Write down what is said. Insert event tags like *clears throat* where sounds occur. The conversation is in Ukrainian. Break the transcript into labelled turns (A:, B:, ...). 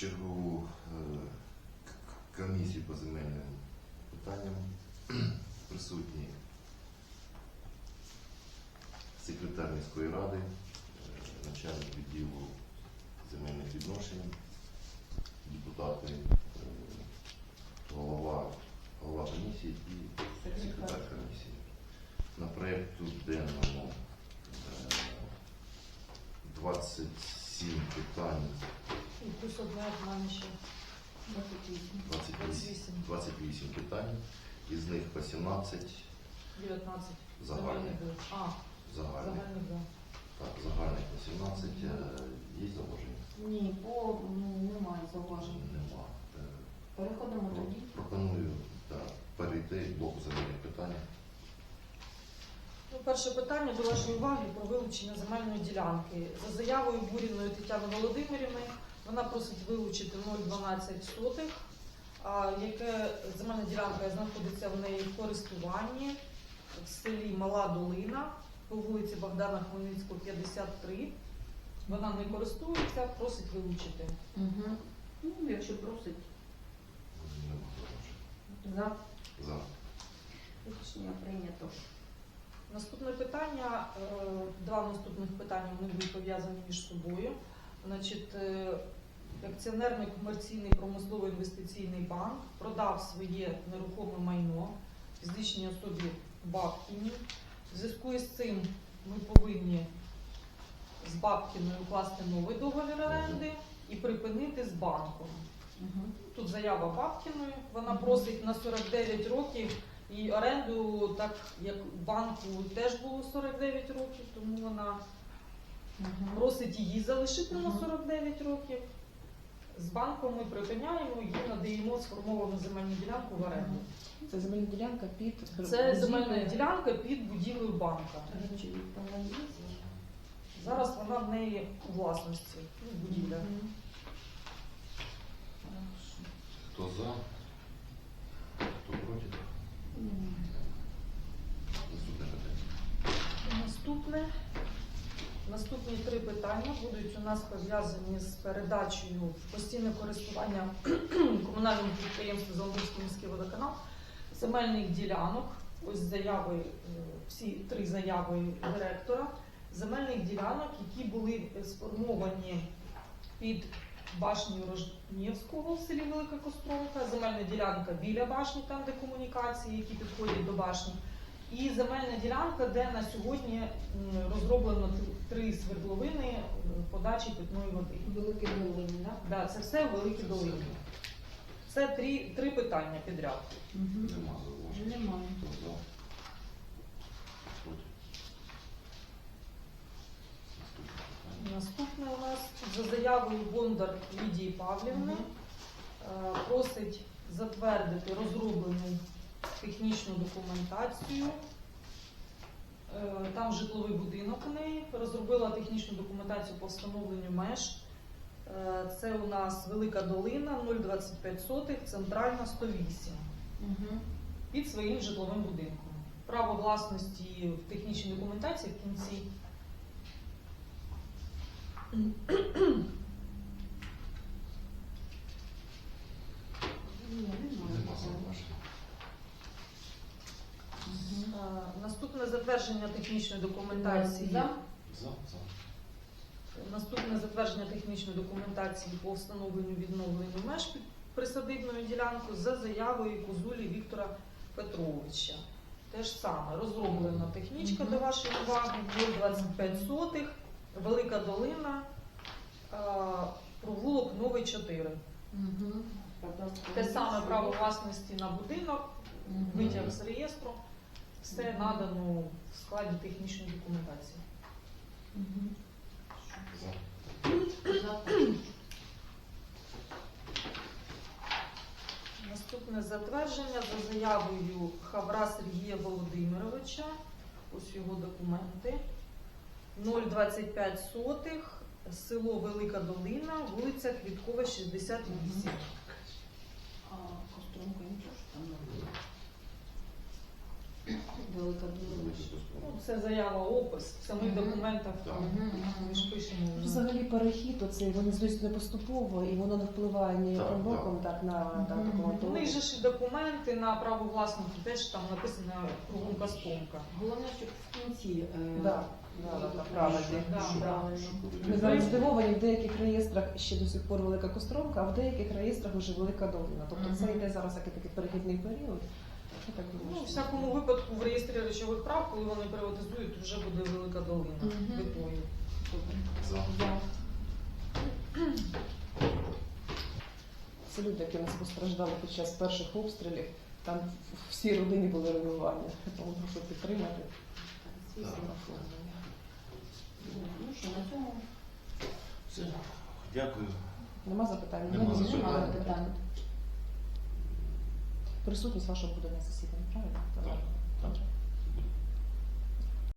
A: чергову е, комісію по земельним питанням *clears throat* присутні секретар міської ради, е, начальник відділу земельних відношень, депутати, е, голова, голова комісії і секретар комісії. На проєкту денному е, 27 питань,
B: І плюс одне в мене ще
A: 28,
B: 28,
A: 28 питань, із них 18
B: 19.
A: загальних.
B: Загальних. А,
A: Загальних.
B: загальних, да.
A: Так, загальних 18. Е, Є зауваження?
C: Ні, по ну, немає зауважень.
A: Нема. Е,
C: Переходимо
A: про-
C: тоді.
A: Пропоную так, перейти до блоку земельних питань.
B: Ну, перше питання до вашої уваги про вилучення земельної ділянки. За заявою Буріної Тетяни Володимирівни вона просить вилучити 0,12 сотих, яке земельна ділянка знаходиться в неї в користуванні в селі Мала Долина по вулиці Богдана Хмельницького, 53. Вона не користується, просить вилучити.
C: Угу. Ну, якщо просить за
A: За.
C: рішення прийнято.
B: Наступне питання, е, два наступних питання вони будуть пов'язані між собою. Значить, е, акціонерний комерційний промисловий інвестиційний банк продав своє нерухоме майно фізичній особі Бабкіні. В зв'язку із цим ми повинні з Бабкіною укласти новий договір оренди і припинити з банком. Тут заява Бабкіної, вона просить на 49 років і оренду, так як банку теж було 49 років, тому вона. Просить її залишити на 49 років. З банком ми припиняємо і надаємо сформовану земельну ділянку в оренду.
D: Це земельна ділянка під
B: Це земельна ділянка під будівлею банка. Зараз вона в неї у власності, ну, будівля.
A: Хто за? Хто проти? Наступне питання.
B: Наступне. Наступні три питання будуть у нас пов'язані з передачею в постійне користування *clears throat* комунальному підприємству Золотовський міський водоканал земельних ділянок. Ось заяви, е, всі три заяви директора земельних ділянок, які були сформовані під башнею Рожнєвського в селі Велика Костромка, земельна ділянка біля башні, там де комунікації, які підходять до башні. І земельна ділянка, де на сьогодні розроблено три свердловини подачі питної води.
C: Велике долині, так?
B: Да, це все в Великій Долині. Це три, три питання підряд.
C: Угу.
A: Нема зауважень.
C: Немає.
A: Наступне
B: у нас за заявою Бондар Лідії Павлівни е, просить затвердити розроблену технічну документацію. Е, Там житловий будинок у неї розробила технічну документацію по встановленню меж. Е, Це у нас Велика Долина 0,25 сотих, центральна 108
C: Угу.
B: під своїм житловим будинком. Право власності в технічній документації в кінці.
C: Ні, немає.
A: Нема зауважень.
C: Мгм.
B: Е, Наступне затвердження технічної документації.
C: За?
A: За, за.
B: Наступне затвердження технічної документації по встановленню відновленню меж під присадибною ділянкою за заявою Козулі Віктора Петровича. Те ж саме розроблена технічка
C: Мгм.
B: до вашої уваги, 0,25 сотих, Велика Долина, е, провулок Новий 4.
C: Угу.
B: Те саме право власності на будинок,
C: Мгм.
B: витяг з реєстру, все надано в складі технічної документації. Наступне затвердження за заявою Хавра Сергія Володимировича. Ось його документи. 0,25 сотих, село Велика Долина, вулиця Квіткова, 68.
C: А Костромка нічого ж там не було. Велика Долина.
B: Ну, це заява, опис, в самих документах ми ж пишемо.
D: Взагалі перехід, оцей, вони здаються не поступово, і воно не впливає ніяким
A: Так,
D: боком так, на так,
C: Мгм.
B: У них же ж і документи на право власності теж там написано кругунка стомка.
C: Головне, щоб в кінці. е,
D: Да, да, да, да, правильно.
B: Да,
C: правильно.
D: Ми зараз здивовані, в деяких реєстрах ще до сих пор велика костромка, а в деяких реєстрах вже велика долина. Тобто це
C: Мгм.
D: йде зараз як такий перехідний період. Я так думаю,
B: Ну, всякому випадку в реєстрі речових прав, коли вони приватизують, вже буде велика долина
C: Мгм.
B: витою.
A: За.
D: Це люди, які нас постраждали під час перших обстрілів. Там в всій родині були руйнування. Тому прошу підтримати.
C: Ну що, на цьому
A: Все. Дякую.
D: Нема запитань?
A: Нема
D: Нема
A: запитань.
C: немає питань.
D: Присутність ваша буде на засіданні, правильно?
A: Так.
D: Добре.